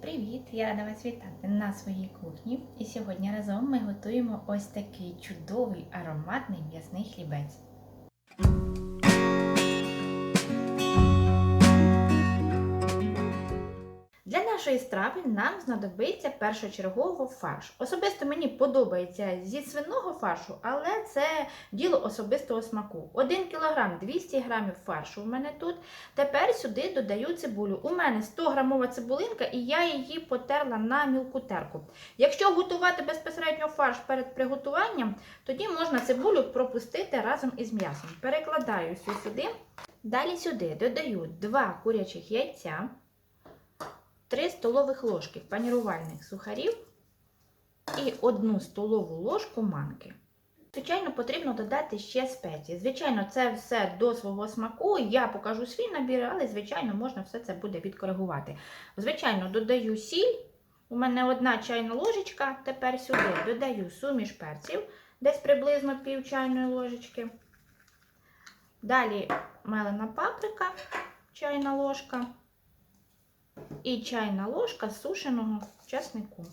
привіт! Я рада вас вітати на своїй кухні. І сьогодні разом ми готуємо ось такий чудовий ароматний м'ясний хлібець. Для нашої страви нам знадобиться першочергово фарш. Особисто мені подобається зі свиного фаршу, але це діло особистого смаку. 1 кг 200 г фаршу у мене тут. Тепер сюди додаю цибулю. У мене 100 грамова цибулинка, і я її потерла на мілку терку. Якщо готувати безпосередньо фарш перед приготуванням, тоді можна цибулю пропустити разом із м'ясом. Перекладаю все сюди. Далі сюди додаю 2 курячих яйця. 3 столових ложки панірувальних сухарів і 1 столову ложку манки. Звичайно, потрібно додати ще спеції. Звичайно, це все до свого смаку. Я покажу свій набір, але, звичайно, можна все це буде відкоригувати. Звичайно, додаю сіль. У мене одна чайна ложечка. Тепер сюди додаю суміш перців, десь приблизно пів чайної ложечки. Далі мелена паприка, чайна ложка і чайна ложка сушеного часнику.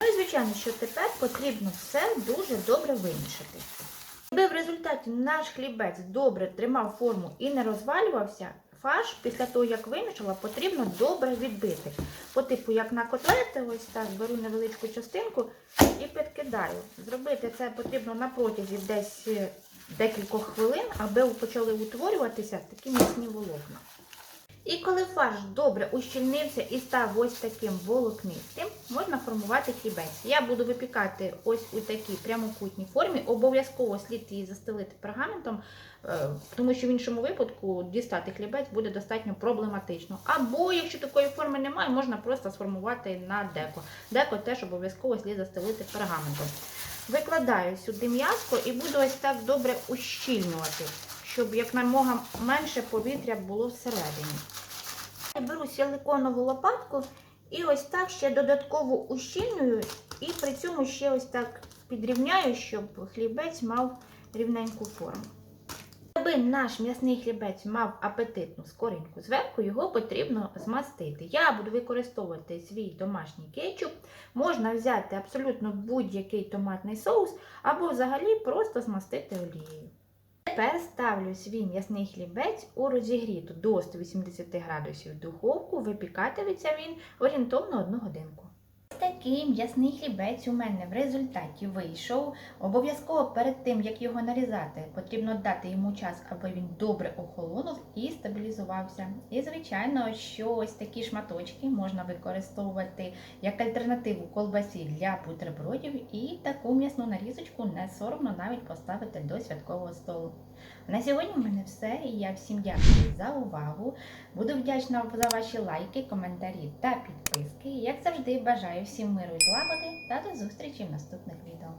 Ну і звичайно, що тепер потрібно все дуже добре вимішати. Аби в результаті наш хлібець добре тримав форму і не розвалювався, фарш після того, як вимішала, потрібно добре відбити. По типу, як на котлети, ось так, беру невеличку частинку і підкидаю. Зробити це потрібно на протязі десь декількох хвилин, аби почали утворюватися такі міцні волокна. І коли фарш добре ущільнився і став ось таким волокнистим, можна формувати хлібець. Я буду випікати ось у такій прямокутній формі. Обов'язково слід її застелити пергаментом, тому що в іншому випадку дістати хлібець буде достатньо проблематично. Або, якщо такої форми немає, можна просто сформувати на деко. Деко теж обов'язково слід застелити пергаментом. Викладаю сюди м'яско і буду ось так добре ущільнювати щоб якнаймога менше повітря було всередині. Беру силиконову лопатку і ось так ще додатково ущільнюю, і при цьому ще ось так підрівняю, щоб хлібець мав рівненьку форму. Аби наш м'ясний хлібець мав апетитну скоринку зверху, його потрібно змастити. Я буду використовувати свій домашній кетчуп. Можна взяти абсолютно будь-який томатний соус, або взагалі просто змастити олією. Тепер ставлю свій м'ясний хлібець у розігріту до 180 градусів духовку, випікатиметься він орієнтовно 1 годинку. Такий м'ясний хлібець у мене в результаті вийшов. Обов'язково перед тим, як його нарізати, потрібно дати йому час, аби він добре охолонув і стабілізувався. І, звичайно, що ось такі шматочки можна використовувати як альтернативу колбасі для бутербродів, і таку м'ясну нарізочку не соромно навіть поставити до святкового столу. На сьогодні в мене все. Я всім дякую за увагу. Буду вдячна за ваші лайки, коментарі та підписки. Як завжди, бажаю всім миру і злагоди та до зустрічі в наступних відео.